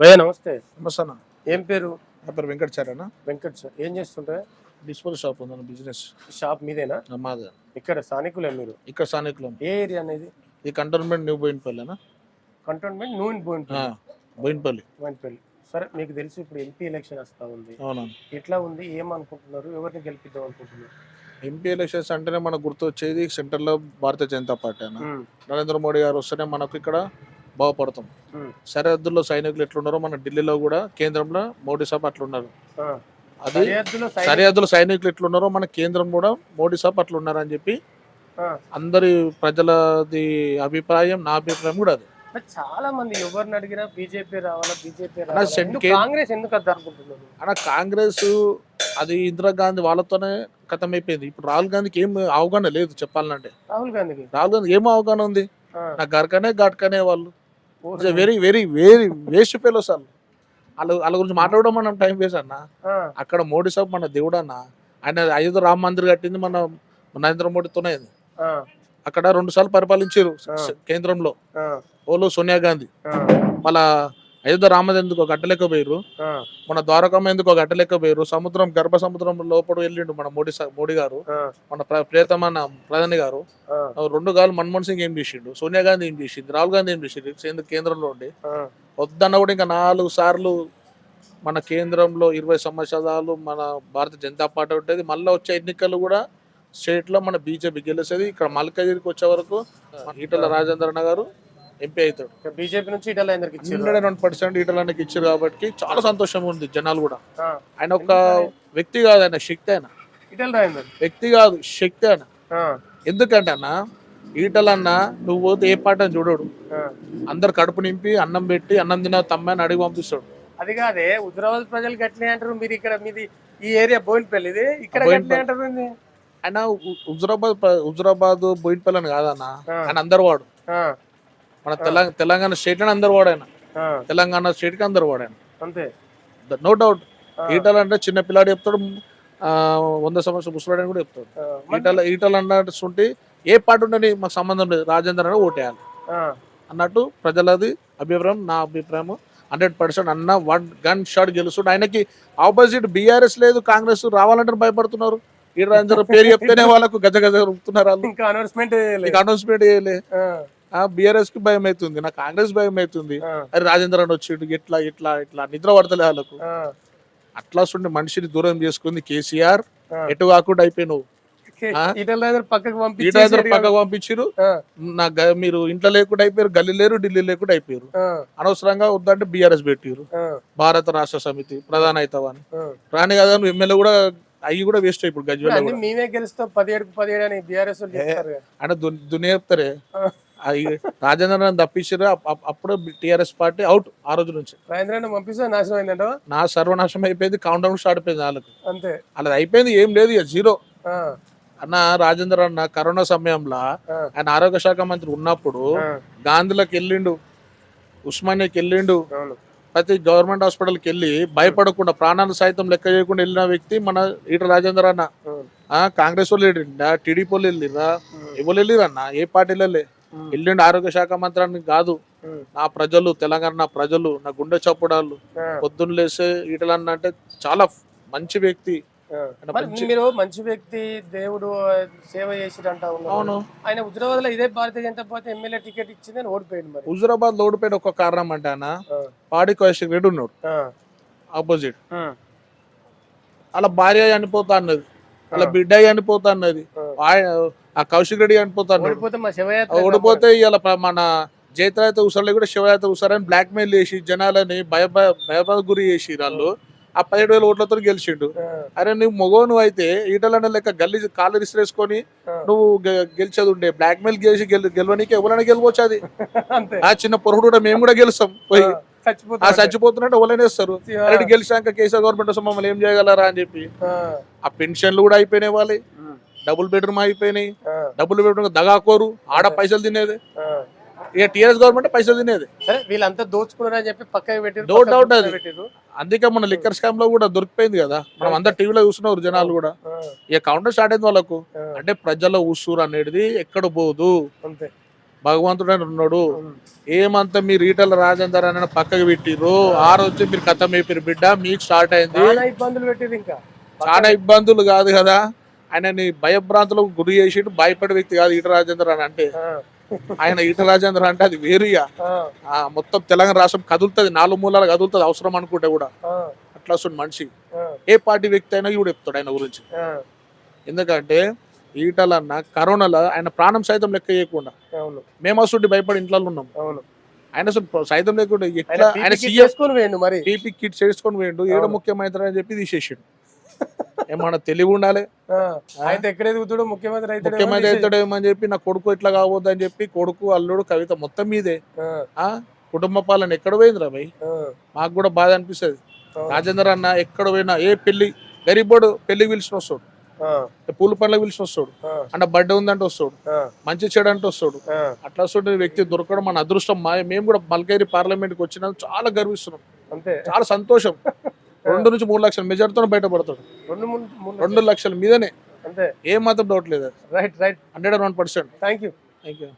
భయ్య నమస్తే. నమస్తే అన్న ఏం పేరు? నా పేరు వెంకటాచార్యన వెంకట్ సార్ ఏం చేస్తుంటే డిస్పోజ్ షాప్ ఉందన్న బిజినెస్. షాప్ మీదేనా? మాది. ఇక్కడ స్థానికులే మీరు? ఇక్కడ స్థానికులం. ఏ ఏరియా అనేది? ఈ కంటోన్మెంట్ న్యూ బోయినపల్లి అన్న. కంటోన్మెంట్ నూనె ఆ, బోయినపల్లి. బోయినపల్లి. బోయినపల్లి సరే మీకు తెలుసు ఇప్పుడు ఎంపీ ఎలక్షన్ వస్తా ఉంది. అవునా ఎట్లా ఉంది? ఏమనుకుంటున్నారు? ఎవరిని గెలిపిద్దాం అనుకుంటున్నారు? ఎంపీ ఎలక్షన్స్ అంటేనే మనకు గుర్తు వచ్చేది సెంటర్లో భారతీయ జనతా పార్టీ అన్న. నరేంద్ర మోడీ గారు వస్తేనే మనకు ఇక్కడ బాగుపడతాం. సరిహద్దుల్లో సైనికులు ఎట్లున్నారో మన ఢిల్లీలో కూడా కేంద్రంలో మోడీ సాబ్ అట్లున్నారు. అది సరిహద్దులో సైనికులు- ఎట్లున్నారో మన కేంద్రం కూడా మోడీ సాబ్ అని చెప్పి. అందరి ప్రజలది అభిప్రాయం నా అభిప్రాయం కూడా అది. చాలా మంది ఎవరిని అడిగినా బీజేపీ రావాలా బీజేపీ కాంగ్రెస్ ఎందుకు అనుకుంటున్నారు? అలా కాంగ్రెస్ అది ఇందిరాగాంధీ వాళ్ళతోనే కథం అయిపోయింది ఇప్పుడు రాహుల్ గాంధీకి ఏం అవగాహన లేదు చెప్పాలంటే. రాహుల్ గాంధీకి? రాహుల్ గాంధీ ఏం అవగాహన ఉంది? నా గరకనే ఘాట్కనే వాళ్ళు. ఓహో. Very very very waste fellows వాళ్ళు వాళ్ళ వాళ్ళ గురించి మాట్లాడడం మనం టైం వేస్ట్ అన్న. అక్కడ మోడీ సాబ్ మన దేవుడు అన్న. ఆయన అయోధ్య రామ మందిర్ కట్టింది మన నరేంద్ర మోడీతోనే అక్కడ రెండు సార్లు పరిపాలించారు. కేంద్రంలో. ఓలో సోనియా గాంధీ. మళ్ళా అయోధ్య రామది ఎందుకు గట్టలేకపోయారు ఆ, మన ద్వారకమ్మ ఎందుకు గట్టలేకపోయారు సముద్రం గర్భ సముద్రం లోపల వెళ్ళిండు మన మోడీ మోడీ గారు మన ప్ర- ప్రియతమ ప్రధాని గారు. రెండు గాలు మన్మోహన్ సింగ్ ఏం చేసిండు? సోనియా గాంధీ ఏం చేసింది రాహుల్ గాంధీ ఏం చేసిండు? కేంద్ర కేంద్రంలో ఉండి. వద్దన్న కూడా ఇంకా నాలుగు సార్లు మన కేంద్రంలో ఇరవై సంవత్సరాలు మన భారతీయ జనతా పార్టీ ఉంటుంది. మళ్ళీ వచ్చే ఎన్నికలు కూడా స్టేట్లో మన బీజేపీ గెలిచేది ఇక్కడ మల్కగిరికి వచ్చే వరకు మన ఈటల రాజేంద్రన్న గారు ఎంపీ అవుతాడు. బీజేపీ నుంచి హండ్రెడ్ అండ్ వన్ పర్సెంట్ ఈటలకి ఇచ్చారు కాబట్టి చాలా సంతోషంగా ఉంది జనాలు కూడా. ఆ, ఆయన ఒక వ్యక్తి కాదు ఆయన శక్తి ఆయన. వ్యక్తి కాదు శక్తి ఆయన. ఆ, ఎందుకంటే అన్న ఈటలన్న నువ్వు పోతే ఏ పాట చూడడు. అందరు కడుపు నింపి అన్నం పెట్టి అన్నం తిన తమ్మని అడిగి పంపిస్తాడు. అది కాదే హుజరాబాద్ ప్రజలు గట్లే అంటారు. మీరు ఇక్కడ మీది ఈ ఏరియా బోయినపల్లి ఇది. ఇక్కడ. గట్లే అంటారు? ఆయన హుజరాబాద్ హుజరాబాద్ బోయినపల్లి అని కాదన్న. ఆయన అందరు వాడు ఆ, మన తెలంగాణ తెలంగాణ స్టేట్లోనే అందరు వాడు ఆయన ఆ, తెలంగాణ స్టేట్కి అందరు వాడు ఆయన అంతే నో డౌట్. ఈటల అంటే చిన్న పిల్లాడు చెప్తాడు వంద సంవత్సరం ముసలాడు అని కూడా చెప్తాడు. ఈటల ఈటల అన్నట్టు ఏ పాట ఉండని మాకు సంబంధం లేదు. రాజేంద్ర అని ఓటేయాలి. అన్నట్టు ప్రజలది అభిప్రాయం నా అభిప్రాయం హండ్రెడ్ పర్సెంట్ అన్న వన్ గన్ షాట్ గెలుస్తుండే ఆయనకి ఆపోజిట్ బీఆర్ఎస్ లేదు కాంగ్రెస్ రావాలంటే భయపడుతున్నారు. ఈ రాజేంద్ర పేరు చెప్తేనే వాళ్ళకు గజ గజ రుపుతున్నారు వాళ్ళు. అనౌన్స్మెంట్ అనౌన్స్మెంట్ చేయలే బీఆర్ఎస్కి భయం అవుతుంది నా కాంగ్రెస్ భయం అవుతుంది అరే రాజేంద్ర అని వచ్చిండు ఇట్లా ఇట్లా ఇట్లా నిద్ర పడతలే వాళ్ళకు. అట్లా ఉండి మనిషిని దూరం చేసుకుంది కేసీఆర్. ఎటు కాకుండా అయిపోయినావు. రాజేందర్ పక్కకు పంపించారు నా మీరు ఇంట్లో లేకుండా అయిపోయారు గల్లీ లేరు ఢిల్లీ లేకుండా అయిపోయారు అనవసరంగా వద్దంటే బీఆర్ఎస్ పెట్టారు భారత రాష్ట్ర సమితి ప్రధాన అవుతావని రాని కదా ఎమ్మెల్యే కూడా అవి కూడా వేస్ట్ ఇప్పుడు గజ్వేల్ మేమే గెలుస్తాం పదిహేడుకు పదిహేడు అని బీఆర్ఎస్. ఆయన దునియా చెప్తారే? ఆ. అవి రాజేంద్ర తప్పించారు అప్- అప్- అప్పుడు టిఆర్ఎస్ పార్టీ అవుట్ ఆ రోజు నుంచి. రాజేంద్ర పంపిస్తే నాశనం అయిందంట? నా సర్వనాశనం అయిపోయింది కౌంట్ డౌన్ స్టార్ట్ అయిపోయింది వాళ్ళకు అంతే. అలా అయిపోయింది ఏం లేదు ఇక జీరో. అన్న రాజేంద్ర అన్న కరోనా సమయంలో ఆయన ఆరోగ్య శాఖ మంత్రి ఉన్నప్పుడు గాంధీలకు వెళ్ళిండు ఉస్మానియాకి వెళ్ళిండు. ప్రతి గవర్నమెంట్ హాస్పిటల్కి వెళ్ళి భయపడకుండా ప్రాణాలు సైతం లెక్క చేయకుండా వెళ్ళిన వ్యక్తి మన ఈట రాజేంద్ర అన్న కాంగ్రెస్ వాళ్ళు వెళ్ళిండా టీడీపీ వాళ్ళు వెళ్ళిరా ఎవరు వెళ్ళిరన్న ఏ పార్టీలు వెళ్ళిండు ఆరోగ్య శాఖ మంత్రి అని కాదు నా ప్రజలు తెలంగాణ ప్రజలు నా గుండె చప్పుడాలు పొద్దున్న లేసే ఈటలన్న అంటే చాలా మంచి వ్యక్తి. ఆయన మరి మంచి- వ్యక్తి దేవుడు సేవ చేసిరంట ఉన్నారు అవును. ఆయన హుజరాబాద్లో ఇదే Bharatiya Janata party MLA ticket ఇచ్చిందని ఓడిపోయింది మరి. హుజురాబాద్లో ఓడిపోయిన ఒక కారణం అంటే అన్న ఆ, పాడి కౌశిక్ రెడ్డి ఉన్నాడు. ఆపోజిట్. అలా భార్య చనిపోతా అన్నది. అలా. బిడ్డ చనిపోతా అన్నది. ఆ. కౌశిక్ రెడ్డి చనిపోతా అన్నాడు ఓడిపోతే ఇలా మన జైత్రాయత ఉసరలే కూడా శివయాత ఉసరని బ్లాక్ మెయిల్ చేసి జనాలని భయ భయభయ గురి చేసి వాళ్ళు. ఆ పదిహేడు వేల ఓట్లతో గెలిచిండు. అరే నువ్వు మొగో నువ్వు అయితే ఈటలన్న లెక్క గల్లి కాళ్ళు విసిరేసుకొని. నువ్వు గెలిచేది ఉండే బ్లాక్ మెయిల్ చేసి గెల్ గెలవనికి ఎవరైనా గెలవచ్చు అది ఆ చిన్న పొరుగుడు కూడా మేము కూడా గెలుస్తాం. పోయి ఆ, చచ్చిపోతా ఆ చచ్చిపోతున్నట్టు ఎవరైనా ఇస్తారు ఆ, అరే గెలిచాక కేసీఆర్ గవర్నమెంట్ మమ్మల్ని ఏం చేయగలరా అని చెప్పి. ఆ, పెన్షన్లు కూడా అయిపోయినాయి వాళ్ళే. డబుల్ బెడ్రూమ్ అయిపోయినాయి డబుల్ బెడ్రూమ్ దగాకోరు ఆడ పైసలు తినేది. ఇక టీఆర్ఎస్ గవర్నమెంట్ పైసలు తినేది. వీళ్ళంతా దోచుకున్నారని చెప్పి పక్కకి పక్కకు doubt గుర్తుగా అది. అందుకే మన లిక్కర్ స్కామ్లో కూడా దొరికిపోయింది కదా. మనం అందరు టీవీలో చూస్తున్నారు జనాలు కూడా. ఇక కౌంటర్ స్టార్ట్ అయింది వాళ్ళకు. అంటే ప్రజల ఉసూరు అనేది ఎక్కడ పోదు. అంతే. భగవంతుడు అని ఉన్నాడు. ఏమంతా మీరు ఈటల రాజేందర్ అని పక్కకు పెట్టిర్రు. ఆ రోజు మీరు కథ మేపిరు బిడ్డ మీకు స్టార్ట్ అయింది. ఇబ్బందులు ఇంకా. చాలా ఇబ్బందులు కాదు కదా. ఆయనని భయభ్రాంతులకు గురి చేసిండు. భయపడే వ్యక్తి కాదు ఈట రాజేందర్ అని అంటే. ఆయన ఈట రాజేందర్ అంటే అది వేరుగా మొత్తం తెలంగాణ రాష్ట్రం కదులుతుంది. నాలుగు మూలాలు కదులుతుంది. అవసరం అనుకుంటే కూడా. అట్లా వస్తుంది మనిషి. ఏ పార్టీ వ్యక్తి అయినా కూడా చెప్తాడు ఆయన గురించి. ఎందుకంటే ఈటలన్న కరోనాలో ఆయన ప్రాణం సైతం లెక్క చేయకుండా. మేము అసలు భయపడి ఇంట్లో ఉన్నాం. ఆయన అసలు సైతం లేకుండా ఎట్లా? ఆయన సీఎం వేయండి మరి. పీపీ కిట్ చేసుకొని పోయిండు. ఏడ. ముఖ్యమంత్రి అని చెప్పి తీసేసిండు. ఏమన్నా తెలివి ఉండాలి? అయితే ఎక్కడ ఎదుగుతాడు ముఖ్యమంత్రి అయితే ముఖ్యమంత్రి అవుతాడేమో అని చెప్పి నా కొడుకు ఇట్లా కావద్దు అని చెప్పి కొడుకు అల్లుడు కవిత మొత్తం మీదే. ఆ. కుటుంబ పాలన ఎక్కడ పోయిందిరా భయ్? మాకు కూడా బాధ అనిపిస్తుంది. రాజేందర్ అన్న ఎక్కడ పోయినా ఏ పెళ్ళి గరీబోడు పెళ్ళికి పిలిచిన వస్తాడు. పూల పండ్లకు పిలిచిన వస్తాడు. అన్న బర్త్డే ఉందంటే వస్తాడు. మంచి చెడు అంటే వస్తాడు. అట్లా వస్తుంటే వ్యక్తి దొరకడం మన అదృష్టం. మా మేము కూడా మల్కైరి పార్లమెంట్కి వచ్చినా చాలా గర్విస్తున్నాం. అంతే. చాలా సంతోషం. రెండు నుంచి మూడు లక్షల మెజార్టీతో బయటపడతాడు. రెండు లక్షల. మీదనే. అంతే. ఏం మాత్రం డౌట్ లేదు right right hundred and one percent. Thank you thank you